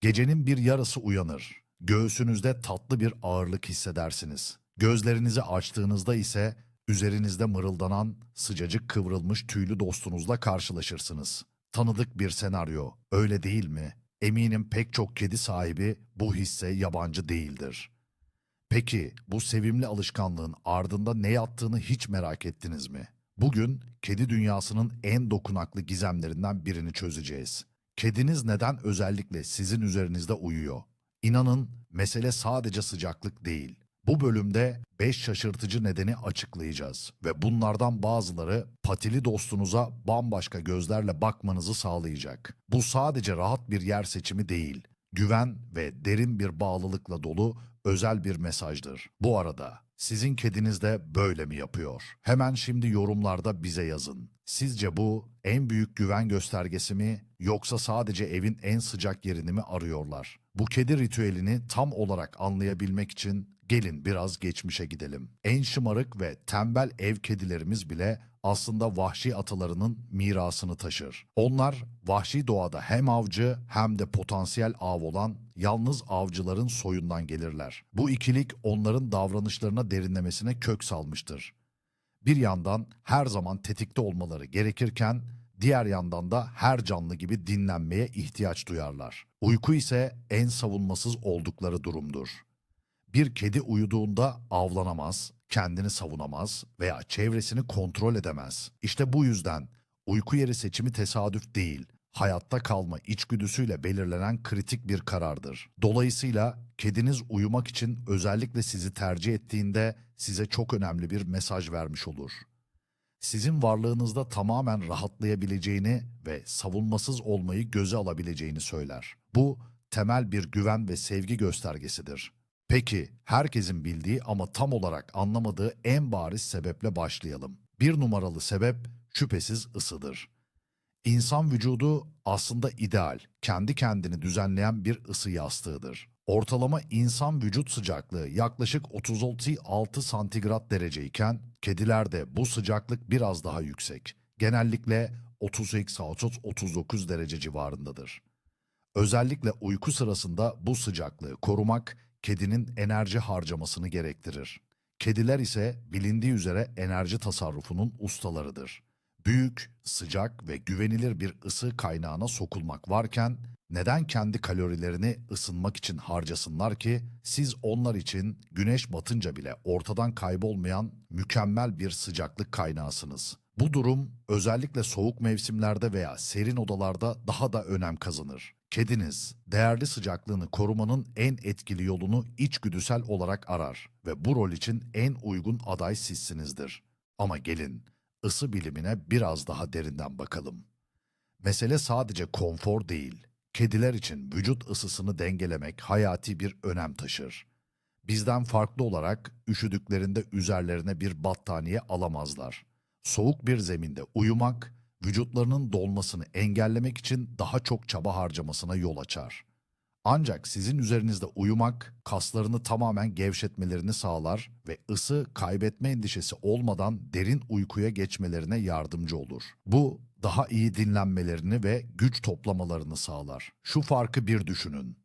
Gecenin bir yarısı uyanır. Göğsünüzde tatlı bir ağırlık hissedersiniz. Gözlerinizi açtığınızda ise üzerinizde mırıldanan sıcacık kıvrılmış tüylü dostunuzla karşılaşırsınız. Tanıdık bir senaryo, öyle değil mi? Eminim pek çok kedi sahibi bu hisse yabancı değildir. Peki bu sevimli alışkanlığın ardında ne yattığını hiç merak ettiniz mi? Bugün kedi dünyasının en dokunaklı gizemlerinden birini çözeceğiz. Kediniz neden özellikle sizin üzerinizde uyuyor? İnanın mesele sadece sıcaklık değil. Bu bölümde 5 şaşırtıcı nedeni açıklayacağız ve bunlardan bazıları patili dostunuza bambaşka gözlerle bakmanızı sağlayacak. Bu sadece rahat bir yer seçimi değil, güven ve derin bir bağlılıkla dolu özel bir mesajdır. Bu arada sizin kediniz de böyle mi yapıyor? Hemen şimdi yorumlarda bize yazın. Sizce bu en büyük güven göstergesi mi yoksa sadece evin en sıcak yerini mi arıyorlar? Bu kedi ritüelini tam olarak anlayabilmek için gelin biraz geçmişe gidelim. En şımarık ve tembel ev kedilerimiz bile aslında vahşi atalarının mirasını taşır. Onlar vahşi doğada hem avcı hem de potansiyel av olan yalnız avcıların soyundan gelirler. Bu ikilik onların davranışlarına derinlemesine kök salmıştır. Bir yandan her zaman tetikte olmaları gerekirken diğer yandan da her canlı gibi dinlenmeye ihtiyaç duyarlar. Uyku ise en savunmasız oldukları durumdur. Bir kedi uyuduğunda avlanamaz, kendini savunamaz veya çevresini kontrol edemez. İşte bu yüzden uyku yeri seçimi tesadüf değil, hayatta kalma içgüdüsüyle belirlenen kritik bir karardır. Dolayısıyla kediniz uyumak için özellikle sizi tercih ettiğinde size çok önemli bir mesaj vermiş olur. Sizin varlığınızda tamamen rahatlayabileceğini ve savunmasız olmayı göze alabileceğini söyler. Bu temel bir güven ve sevgi göstergesidir. Peki, herkesin bildiği ama tam olarak anlamadığı en bariz sebeple başlayalım. Bir numaralı sebep şüphesiz ısıdır. İnsan vücudu aslında ideal, kendi kendini düzenleyen bir ısı yastığıdır. Ortalama insan vücut sıcaklığı yaklaşık 36 santigrat dereceyken kedilerde bu sıcaklık biraz daha yüksek. Genellikle 38-39 derece civarındadır. Özellikle uyku sırasında bu sıcaklığı korumak kedinin enerji harcamasını gerektirir. Kediler ise bilindiği üzere enerji tasarrufunun ustalarıdır. Büyük, sıcak ve güvenilir bir ısı kaynağına sokulmak varken neden kendi kalorilerini ısınmak için harcasınlar ki siz onlar için güneş batınca bile ortadan kaybolmayan mükemmel bir sıcaklık kaynağısınız. Bu durum özellikle soğuk mevsimlerde veya serin odalarda daha da önem kazanır. Kediniz değerli sıcaklığını korumanın en etkili yolunu içgüdüsel olarak arar ve bu rol için en uygun aday sizsinizdir. Ama gelin ısı bilimine biraz daha derinden bakalım. Mesele sadece konfor değil. Kediler için vücut ısısını dengelemek hayati bir önem taşır. Bizden farklı olarak üşüdüklerinde üzerlerine bir battaniye alamazlar. Soğuk bir zeminde uyumak, vücutlarının dolmasını engellemek için daha çok çaba harcamasına yol açar. Ancak sizin üzerinizde uyumak kaslarını tamamen gevşetmelerini sağlar ve ısı kaybetme endişesi olmadan derin uykuya geçmelerine yardımcı olur. Bu daha iyi dinlenmelerini ve güç toplamalarını sağlar. Şu farkı bir düşünün.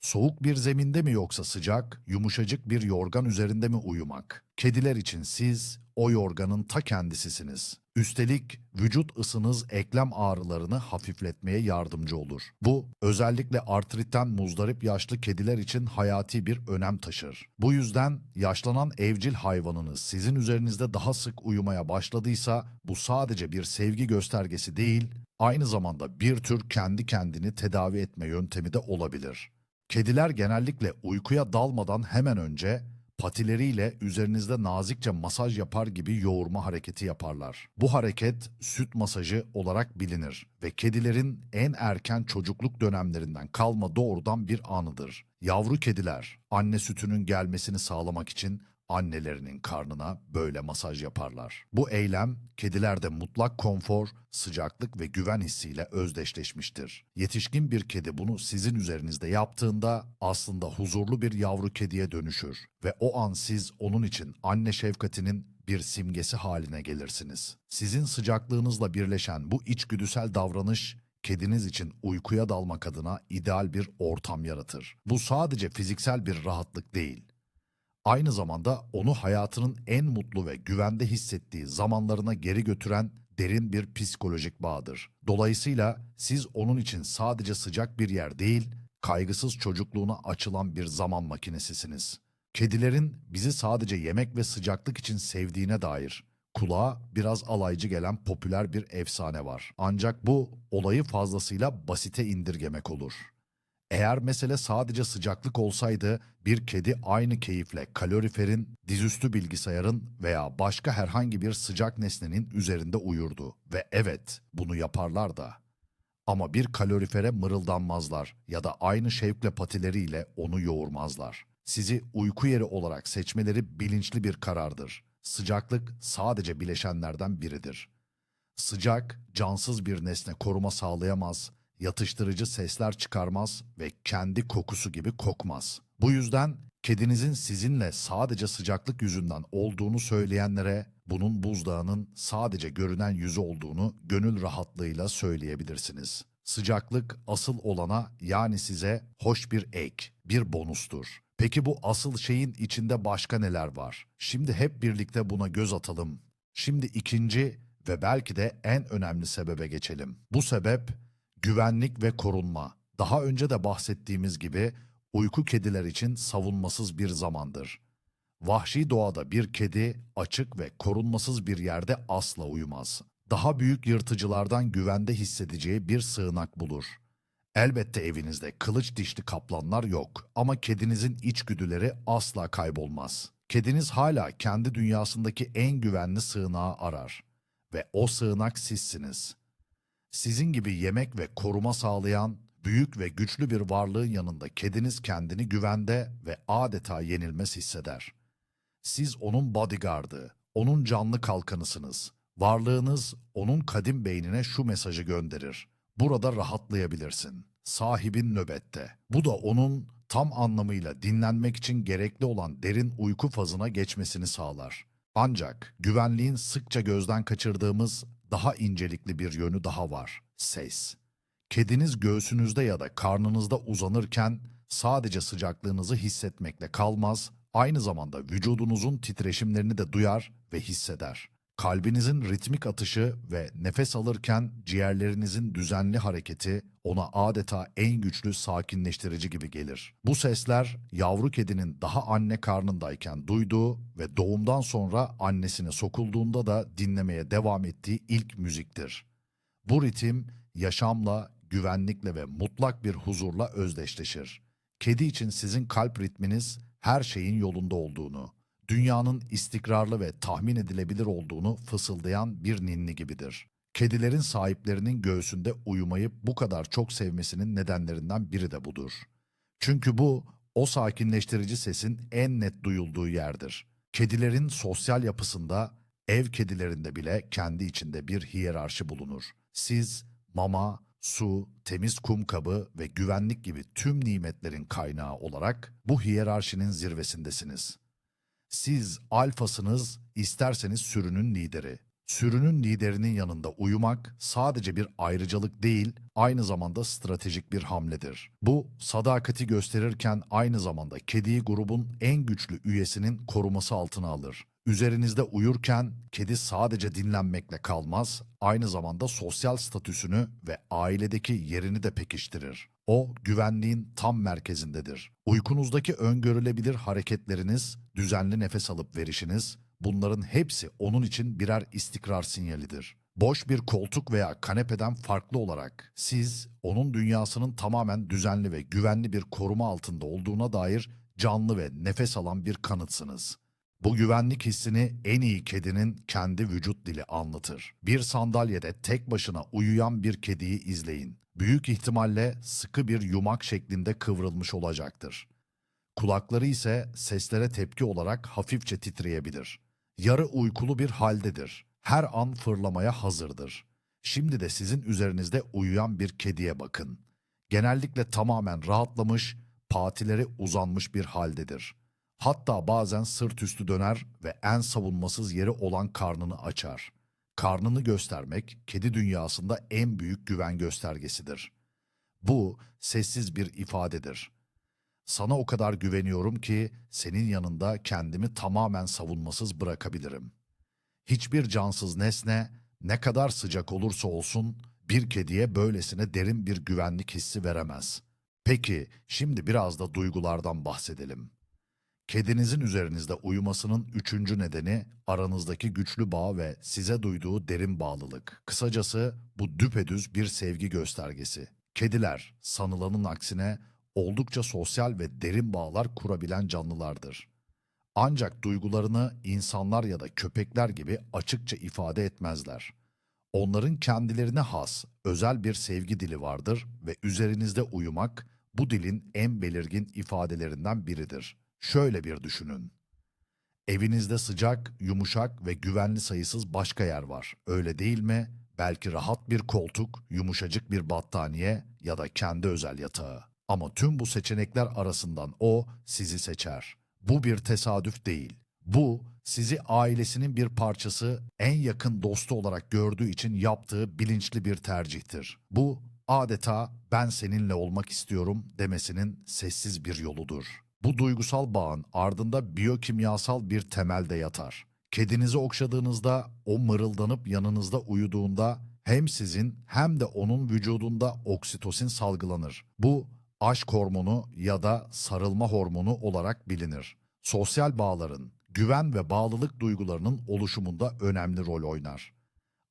Soğuk bir zeminde mi yoksa sıcak, yumuşacık bir yorgan üzerinde mi uyumak? Kediler için siz o yorganın ta kendisisiniz. Üstelik vücut ısınız eklem ağrılarını hafifletmeye yardımcı olur. Bu özellikle artritten muzdarip yaşlı kediler için hayati bir önem taşır. Bu yüzden yaşlanan evcil hayvanınız sizin üzerinizde daha sık uyumaya başladıysa bu sadece bir sevgi göstergesi değil, aynı zamanda bir tür kendi kendini tedavi etme yöntemi de olabilir. Kediler genellikle uykuya dalmadan hemen önce patileriyle üzerinizde nazikçe masaj yapar gibi yoğurma hareketi yaparlar. Bu hareket süt masajı olarak bilinir ve kedilerin en erken çocukluk dönemlerinden kalma doğrudan bir anıdır. Yavru kediler anne sütünün gelmesini sağlamak için annelerinin karnına böyle masaj yaparlar. Bu eylem kedilerde mutlak konfor, sıcaklık ve güven hissiyle özdeşleşmiştir. Yetişkin bir kedi bunu sizin üzerinizde yaptığında aslında huzurlu bir yavru kediye dönüşür ve o an siz onun için anne şefkatinin bir simgesi haline gelirsiniz. Sizin sıcaklığınızla birleşen bu içgüdüsel davranış kediniz için uykuya dalmak adına ideal bir ortam yaratır. Bu sadece fiziksel bir rahatlık değil. Aynı zamanda onu hayatının en mutlu ve güvende hissettiği zamanlarına geri götüren derin bir psikolojik bağdır. Dolayısıyla siz onun için sadece sıcak bir yer değil, kaygısız çocukluğuna açılan bir zaman makinesisiniz. Kedilerin bizi sadece yemek ve sıcaklık için sevdiğine dair kulağa biraz alaycı gelen popüler bir efsane var. Ancak bu olayı fazlasıyla basite indirgemek olur. Eğer mesele sadece sıcaklık olsaydı bir kedi aynı keyifle kaloriferin, dizüstü bilgisayarın veya başka herhangi bir sıcak nesnenin üzerinde uyurdu. Ve evet bunu yaparlar da. Ama bir kalorifere mırıldanmazlar ya da aynı şevkle patileriyle onu yoğurmazlar. Sizi uyku yeri olarak seçmeleri bilinçli bir karardır. Sıcaklık sadece bileşenlerden biridir. Sıcak, cansız bir nesne koruma sağlayamaz, yatıştırıcı sesler çıkarmaz ve kendi kokusu gibi kokmaz. Bu yüzden kedinizin sizinle sadece sıcaklık yüzünden olduğunu söyleyenlere bunun buzdağının sadece görünen yüzü olduğunu gönül rahatlığıyla söyleyebilirsiniz. Sıcaklık asıl olana yani size hoş bir ek, bir bonustur. Peki bu asıl şeyin içinde başka neler var? Şimdi hep birlikte buna göz atalım. Şimdi ikinci ve belki de en önemli sebebe geçelim. Bu sebep güvenlik ve korunma. Daha önce de bahsettiğimiz gibi uyku kediler için savunmasız bir zamandır. Vahşi doğada bir kedi açık ve korunmasız bir yerde asla uyumaz. Daha büyük yırtıcılardan güvende hissedeceği bir sığınak bulur. Elbette evinizde kılıç dişli kaplanlar yok ama kedinizin içgüdüleri asla kaybolmaz. Kediniz hala kendi dünyasındaki en güvenli sığınağı arar ve o sığınak sizsiniz. Sizin gibi yemek ve koruma sağlayan büyük ve güçlü bir varlığın yanında kediniz kendini güvende ve adeta yenilmez hisseder. Siz onun bodyguardı, onun canlı kalkanısınız. Varlığınız onun kadim beynine şu mesajı gönderir. Burada rahatlayabilirsin. Sahibin nöbette. Bu da onun tam anlamıyla dinlenmek için gerekli olan derin uyku fazına geçmesini sağlar. Ancak güvenliğin sıkça gözden kaçırdığımız daha incelikli bir yönü daha var. Ses. Kediniz göğsünüzde ya da karnınızda uzanırken sadece sıcaklığınızı hissetmekle kalmaz, aynı zamanda vücudunuzun titreşimlerini de duyar ve hisseder. Kalbinizin ritmik atışı ve nefes alırken ciğerlerinizin düzenli hareketi ona adeta en güçlü sakinleştirici gibi gelir. Bu sesler yavru kedinin daha anne karnındayken duyduğu ve doğumdan sonra annesine sokulduğunda da dinlemeye devam ettiği ilk müziktir. Bu ritim yaşamla, güvenlikle ve mutlak bir huzurla özdeşleşir. Kedi için sizin kalp ritminiz her şeyin yolunda olduğunu, dünyanın istikrarlı ve tahmin edilebilir olduğunu fısıldayan bir ninni gibidir. Kedilerin sahiplerinin göğsünde uyumayı bu kadar çok sevmesinin nedenlerinden biri de budur. Çünkü bu o sakinleştirici sesin en net duyulduğu yerdir. Kedilerin sosyal yapısında ev kedilerinde bile kendi içinde bir hiyerarşi bulunur. Siz mama, su, temiz kum kabı ve güvenlik gibi tüm nimetlerin kaynağı olarak bu hiyerarşinin zirvesindesiniz. Siz alfasınız, isterseniz sürünün lideri. Sürünün liderinin yanında uyumak sadece bir ayrıcalık değil, aynı zamanda stratejik bir hamledir. Bu, sadakati gösterirken aynı zamanda kediyi grubun en güçlü üyesinin koruması altına alır. Üzerinizde uyurken kedi sadece dinlenmekle kalmaz, aynı zamanda sosyal statüsünü ve ailedeki yerini de pekiştirir. O güvenliğin tam merkezindedir. Uykunuzdaki öngörülebilir hareketleriniz, düzenli nefes alıp verişiniz, bunların hepsi onun için birer istikrar sinyalidir. Boş bir koltuk veya kanepeden farklı olarak siz onun dünyasının tamamen düzenli ve güvenli bir koruma altında olduğuna dair canlı ve nefes alan bir kanıtsınız. Bu güvenlik hissini en iyi kedinin kendi vücut dili anlatır. Bir sandalyede tek başına uyuyan bir kediyi izleyin. Büyük ihtimalle sıkı bir yumak şeklinde kıvrılmış olacaktır. Kulakları ise seslere tepki olarak hafifçe titreyebilir. Yarı uykulu bir haldedir. Her an fırlamaya hazırdır. Şimdi de sizin üzerinizde uyuyan bir kediye bakın. Genellikle tamamen rahatlamış, patileri uzanmış bir haldedir. Hatta bazen sırt üstü döner ve en savunmasız yeri olan karnını açar. Karnını göstermek kedi dünyasında en büyük güven göstergesidir. Bu sessiz bir ifadedir. Sana o kadar güveniyorum ki senin yanında kendimi tamamen savunmasız bırakabilirim. Hiçbir cansız nesne ne kadar sıcak olursa olsun bir kediye böylesine derin bir güvenlik hissi veremez. Peki şimdi biraz da duygulardan bahsedelim. Kedinizin üzerinizde uyumasının üçüncü nedeni aranızdaki güçlü bağ ve size duyduğu derin bağlılık. Kısacası bu düpedüz bir sevgi göstergesi. Kediler sanılanın aksine oldukça sosyal ve derin bağlar kurabilen canlılardır. Ancak duygularını insanlar ya da köpekler gibi açıkça ifade etmezler. Onların kendilerine has, özel bir sevgi dili vardır ve üzerinizde uyumak bu dilin en belirgin ifadelerinden biridir. Şöyle bir düşünün. Evinizde sıcak, yumuşak ve güvenli sayısız başka yer var. Öyle değil mi? Belki rahat bir koltuk, yumuşacık bir battaniye ya da kendi özel yatağı. Ama tüm bu seçenekler arasından o sizi seçer. Bu bir tesadüf değil. Bu sizi ailesinin bir parçası, en yakın dostu olarak gördüğü için yaptığı bilinçli bir tercihtir. Bu adeta ben seninle olmak istiyorum demesinin sessiz bir yoludur. Bu duygusal bağın ardında biyokimyasal bir temelde yatar. Kedinizi okşadığınızda, o mırıldanıp yanınızda uyuduğunda hem sizin hem de onun vücudunda oksitosin salgılanır. Bu aşk hormonu ya da sarılma hormonu olarak bilinir. Sosyal bağların, güven ve bağlılık duygularının oluşumunda önemli rol oynar.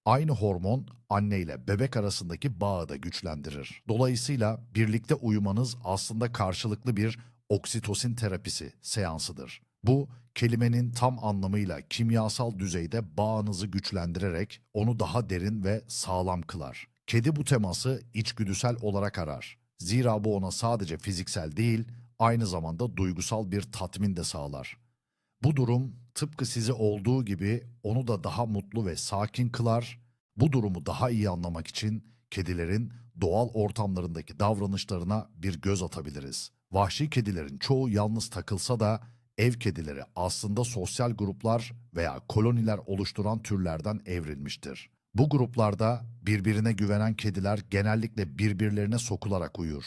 Aynı hormon anne ile bebek arasındaki bağı da güçlendirir. Dolayısıyla birlikte uyumanız aslında karşılıklı bir oksitosin terapisi seansıdır. Bu kelimenin tam anlamıyla kimyasal düzeyde bağınızı güçlendirerek onu daha derin ve sağlam kılar. Kedi bu teması içgüdüsel olarak arar. Zira bu ona sadece fiziksel değil, aynı zamanda duygusal bir tatmin de sağlar. Bu durum tıpkı sizi olduğu gibi onu da daha mutlu ve sakin kılar. Bu durumu daha iyi anlamak için kedilerin doğal ortamlarındaki davranışlarına bir göz atabiliriz. Vahşi kedilerin çoğu yalnız takılsa da ev kedileri aslında sosyal gruplar veya koloniler oluşturan türlerden evrilmiştir. Bu gruplarda birbirine güvenen kediler genellikle birbirlerine sokularak uyur.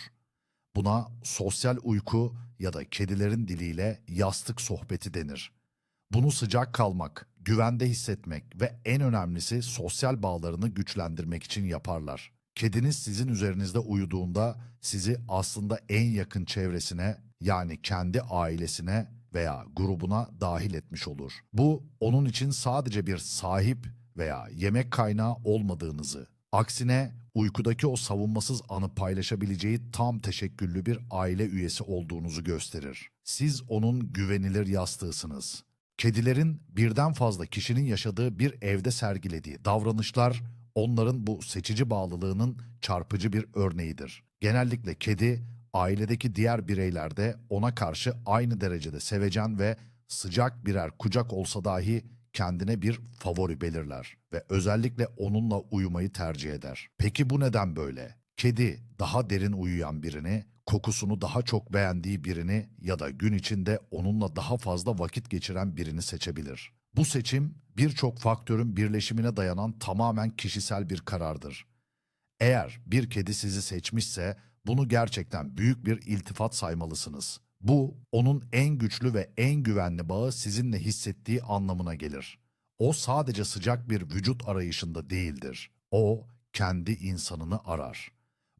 Buna sosyal uyku ya da kedilerin diliyle yastık sohbeti denir. Bunu sıcak kalmak, güvende hissetmek ve en önemlisi sosyal bağlarını güçlendirmek için yaparlar. Kediniz sizin üzerinizde uyuduğunda sizi aslında en yakın çevresine yani kendi ailesine veya grubuna dahil etmiş olur. Bu onun için sadece bir sahip veya yemek kaynağı olmadığınızı, aksine uykudaki o savunmasız anı paylaşabileceği tam teşekküllü bir aile üyesi olduğunuzu gösterir. Siz onun güvenilir yastığısınız. Kedilerin birden fazla kişinin yaşadığı bir evde sergilediği davranışlar onların bu seçici bağlılığının çarpıcı bir örneğidir. Genellikle kedi ailedeki diğer bireyler de ona karşı aynı derecede sevecen ve sıcak birer kucak olsa dahi kendine bir favori belirler ve özellikle onunla uyumayı tercih eder. Peki bu neden böyle? Kedi daha derin uyuyan birini, kokusunu daha çok beğendiği birini ya da gün içinde onunla daha fazla vakit geçiren birini seçebilir. Bu seçim birçok faktörün birleşimine dayanan tamamen kişisel bir karardır. Eğer bir kedi sizi seçmişse bunu gerçekten büyük bir iltifat saymalısınız. Bu onun en güçlü ve en güvenli bağı sizinle hissettiği anlamına gelir. O sadece sıcak bir vücut arayışında değildir. O kendi insanını arar.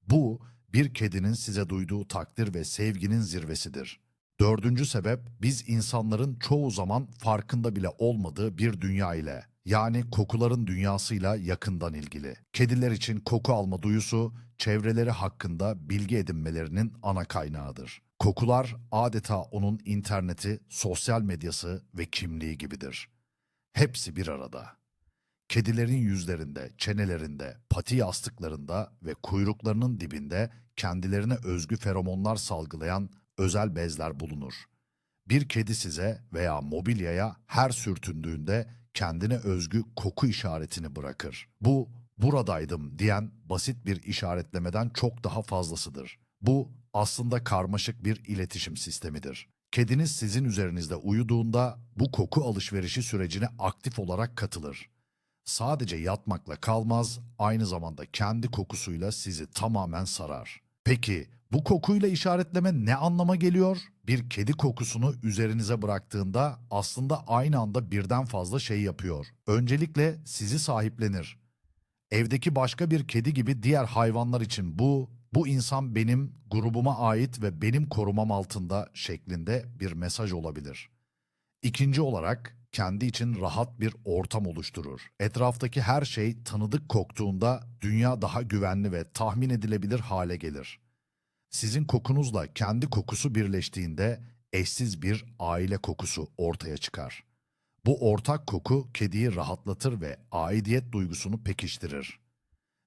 Bu bir kedinin size duyduğu takdir ve sevginin zirvesidir. Dördüncü sebep biz insanların çoğu zaman farkında bile olmadığı bir dünya ile yani kokuların dünyasıyla yakından ilgili. Kediler için koku alma duyusu çevreleri hakkında bilgi edinmelerinin ana kaynağıdır. Kokular adeta onun interneti, sosyal medyası ve kimliği gibidir. Hepsi bir arada. Kedilerin yüzlerinde, çenelerinde, pati yastıklarında ve kuyruklarının dibinde kendilerine özgü feromonlar salgılayan özel bezler bulunur. Bir kedi size veya mobilyaya her sürtündüğünde kendine özgü koku işaretini bırakır. Bu buradaydım diyen basit bir işaretlemeden çok daha fazlasıdır. Bu aslında karmaşık bir iletişim sistemidir. Kediniz sizin üzerinizde uyuduğunda bu koku alışverişi sürecine aktif olarak katılır. Sadece yatmakla kalmaz, aynı zamanda kendi kokusuyla sizi tamamen sarar. Peki bu kokuyla işaretleme ne anlama geliyor? Bir kedi kokusunu üzerinize bıraktığında aslında aynı anda birden fazla şey yapıyor. Öncelikle sizi sahiplenir. Evdeki başka bir kedi gibi diğer hayvanlar için bu, bu insan benim grubuma ait ve benim korumam altında şeklinde bir mesaj olabilir. İkinci olarak kendi için rahat bir ortam oluşturur. Etraftaki her şey tanıdık koktuğunda dünya daha güvenli ve tahmin edilebilir hale gelir. Sizin kokunuzla kendi kokusu birleştiğinde eşsiz bir aile kokusu ortaya çıkar. Bu ortak koku kediyi rahatlatır ve aidiyet duygusunu pekiştirir.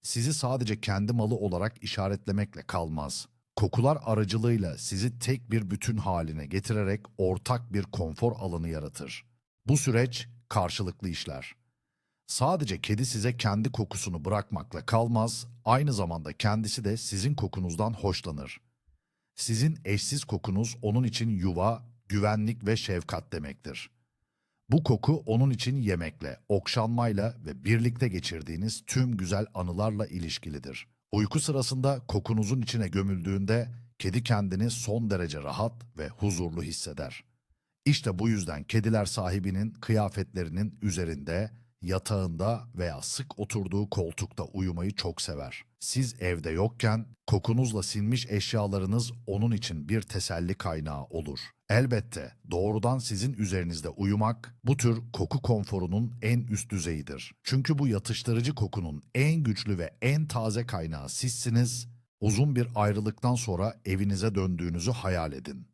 Sizi sadece kendi malı olarak işaretlemekle kalmaz. Kokular aracılığıyla sizi tek bir bütün haline getirerek ortak bir konfor alanı yaratır. Bu süreç karşılıklı işler. Sadece kedi size kendi kokusunu bırakmakla kalmaz, aynı zamanda kendisi de sizin kokunuzdan hoşlanır. Sizin eşsiz kokunuz onun için yuva, güvenlik ve şefkat demektir. Bu koku onun için yemekle, okşanmayla ve birlikte geçirdiğiniz tüm güzel anılarla ilişkilidir. Uyku sırasında kokunuzun içine gömüldüğünde kedi kendini son derece rahat ve huzurlu hisseder. İşte bu yüzden kediler sahibinin kıyafetlerinin üzerinde, yatağında veya sık oturduğu koltukta uyumayı çok sever. Siz evde yokken kokunuzla sinmiş eşyalarınız onun için bir teselli kaynağı olur. Elbette doğrudan sizin üzerinizde uyumak bu tür koku konforunun en üst düzeyidir. Çünkü bu yatıştırıcı kokunun en güçlü ve en taze kaynağı sizsiniz. Uzun bir ayrılıktan sonra evinize döndüğünüzü hayal edin.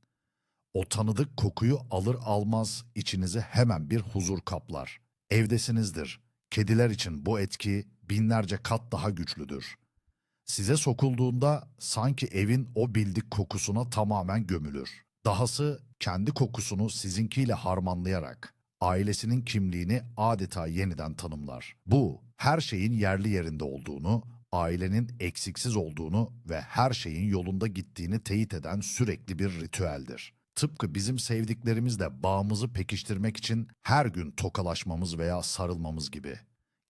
O tanıdık kokuyu alır almaz içinizi hemen bir huzur kaplar. Evdesinizdir. Kediler için bu etki binlerce kat daha güçlüdür. Size sokulduğunda sanki evin o bildik kokusuna tamamen gömülür. Dahası kendi kokusunu sizinkiyle harmanlayarak ailesinin kimliğini adeta yeniden tanımlar. Bu her şeyin yerli yerinde olduğunu, ailenin eksiksiz olduğunu ve her şeyin yolunda gittiğini teyit eden sürekli bir ritüeldir. Tıpkı bizim sevdiklerimizle bağımızı pekiştirmek için her gün tokalaşmamız veya sarılmamız gibi.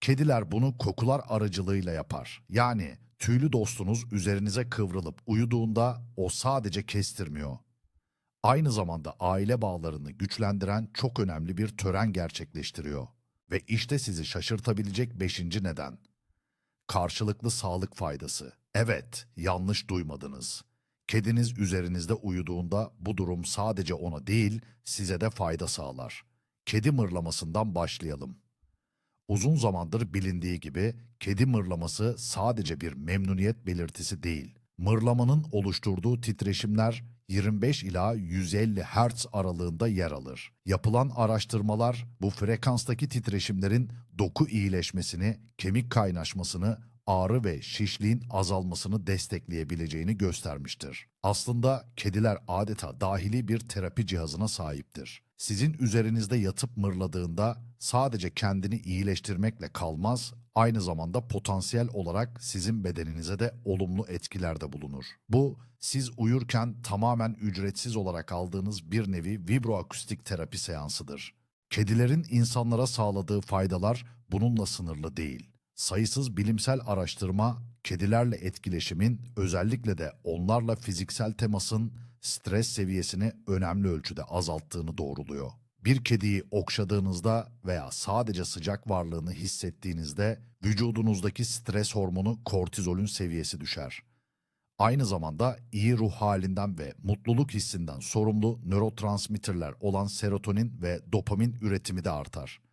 Kediler bunu kokular aracılığıyla yapar. Yani tüylü dostunuz üzerinize kıvrılıp uyuduğunda o sadece kestirmiyor. Aynı zamanda aile bağlarını güçlendiren çok önemli bir tören gerçekleştiriyor. Ve işte sizi şaşırtabilecek beşinci neden. Karşılıklı sağlık faydası. Evet, yanlış duymadınız. Kediniz üzerinizde uyuduğunda bu durum sadece ona değil, size de fayda sağlar. Kedi mırlamasından başlayalım. Uzun zamandır bilindiği gibi kedi mırlaması sadece bir memnuniyet belirtisi değil. Mırlamanın oluşturduğu titreşimler 25 ila 150 Hz aralığında yer alır. Yapılan araştırmalar bu frekanstaki titreşimlerin doku iyileşmesini, kemik kaynaşmasını, ağrı ve şişliğin azalmasını destekleyebileceğini göstermiştir. Aslında kediler adeta dahili bir terapi cihazına sahiptir. Sizin üzerinizde yatıp mırladığında sadece kendini iyileştirmekle kalmaz, aynı zamanda potansiyel olarak sizin bedeninize de olumlu etkilerde bulunur. Bu, siz uyurken tamamen ücretsiz olarak aldığınız bir nevi vibroakustik terapi seansıdır. Kedilerin insanlara sağladığı faydalar bununla sınırlı değil. Sayısız bilimsel araştırma kedilerle etkileşimin özellikle de onlarla fiziksel temasın stres seviyesini önemli ölçüde azalttığını doğruluyor. Bir kediyi okşadığınızda veya sadece sıcak varlığını hissettiğinizde vücudunuzdaki stres hormonu kortizolün seviyesi düşer. Aynı zamanda iyi ruh halinden ve mutluluk hissinden sorumlu nörotransmitterler olan serotonin ve dopamin üretimi de artar.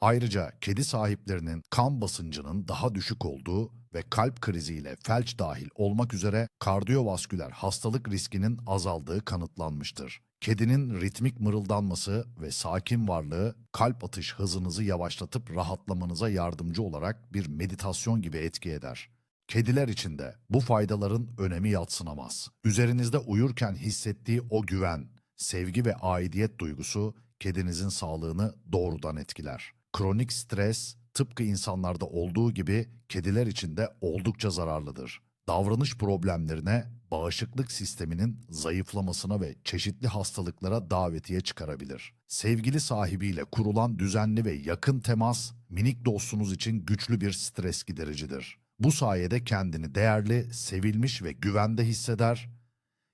Ayrıca kedi sahiplerinin kan basıncının daha düşük olduğu ve kalp kriziyle felç dahil olmak üzere kardiyovasküler hastalık riskinin azaldığı kanıtlanmıştır. Kedinin ritmik mırıldanması ve sakin varlığı kalp atış hızınızı yavaşlatıp rahatlamanıza yardımcı olarak bir meditasyon gibi etki eder. Kediler için de bu faydaların önemi yatsınamaz. Üzerinizde uyurken hissettiği o güven, sevgi ve aidiyet duygusu kedinizin sağlığını doğrudan etkiler. Kronik stres tıpkı insanlarda olduğu gibi kediler için de oldukça zararlıdır. davranış problemlerine, bağışıklık sisteminin zayıflamasına ve çeşitli hastalıklara davetiye çıkarabilir. Sevgili sahibiyle kurulan düzenli ve yakın temas, minik dostunuz için güçlü bir stres gidericidir. Bu sayede kendini değerli, sevilmiş ve güvende hisseder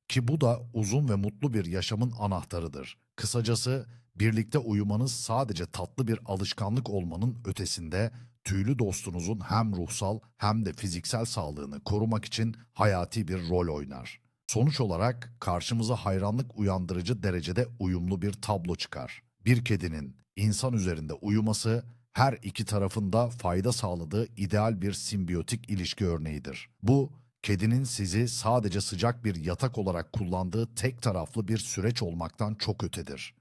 ki bu da uzun ve mutlu bir yaşamın anahtarıdır. Kısacası birlikte uyumanız sadece tatlı bir alışkanlık olmanın ötesinde tüylü dostunuzun hem ruhsal hem de fiziksel sağlığını korumak için hayati bir rol oynar. Sonuç olarak karşımıza hayranlık uyandırıcı derecede uyumlu bir tablo çıkar. Bir kedinin insan üzerinde uyuması her iki tarafında fayda sağladığı ideal bir simbiyotik ilişki örneğidir. Bu kedinin sizi sadece sıcak bir yatak olarak kullandığı tek taraflı bir süreç olmaktan çok ötedir.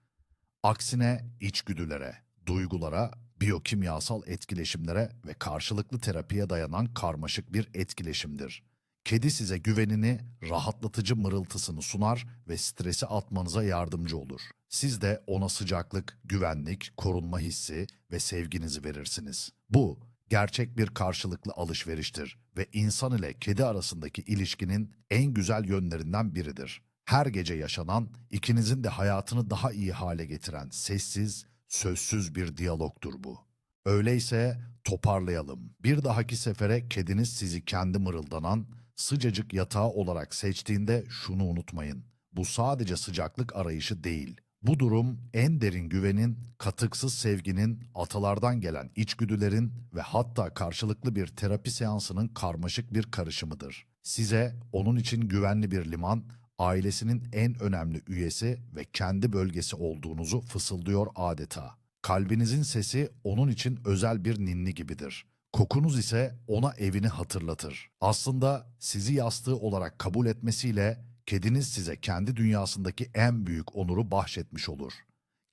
Aksine içgüdülere, duygulara, biyokimyasal etkileşimlere ve karşılıklı terapiye dayanan karmaşık bir etkileşimdir. Kedi size güvenini, rahatlatıcı mırıltısını sunar ve stresi atmanıza yardımcı olur. Siz de ona sıcaklık, güvenlik, korunma hissi ve sevginizi verirsiniz. Bu gerçek bir karşılıklı alışveriştir ve insan ile kedi arasındaki ilişkinin en güzel yönlerinden biridir. Her gece yaşanan, ikinizin de hayatını daha iyi hale getiren sessiz, sözsüz bir diyalogtur bu. Öyleyse toparlayalım. Bir dahaki sefere kediniz sizi kendi mırıldanan, sıcacık yatağı olarak seçtiğinde şunu unutmayın. Bu sadece sıcaklık arayışı değil. Bu durum en derin güvenin, katıksız sevginin, atalardan gelen içgüdülerin ve hatta karşılıklı bir terapi seansının karmaşık bir karışımıdır. Size onun için güvenli bir liman, ailesinin en önemli üyesi ve kendi bölgesi olduğunuzu fısıldıyor adeta. Kalbinizin sesi onun için özel bir ninni gibidir. Kokunuz ise ona evini hatırlatır. Aslında sizi yastığı olarak kabul etmesiyle kediniz size kendi dünyasındaki en büyük onuru bahşetmiş olur.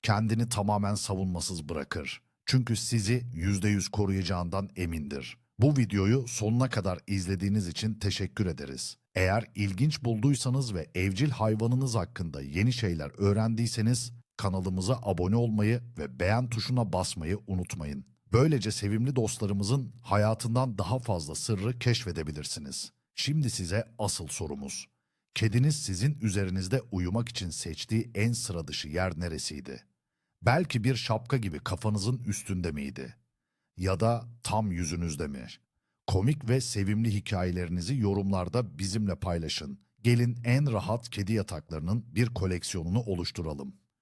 Kendini tamamen savunmasız bırakır. Çünkü sizi yüzde yüz koruyacağından emindir. Bu videoyu sonuna kadar izlediğiniz için teşekkür ederiz. Eğer ilginç bulduysanız ve evcil hayvanınız hakkında yeni şeyler öğrendiyseniz kanalımıza abone olmayı ve beğen tuşuna basmayı unutmayın. Böylece sevimli dostlarımızın hayatından daha fazla sırrı keşfedebilirsiniz. Şimdi size asıl sorumuz. Kediniz sizin üzerinizde uyumak için seçtiği en sıra dışı yer neresiydi? Belki bir şapka gibi kafanızın üstünde miydi? Ya da tam yüzünüzde mi? Komik ve sevimli hikayelerinizi yorumlarda bizimle paylaşın. Gelin en rahat kedi yataklarının bir koleksiyonunu oluşturalım.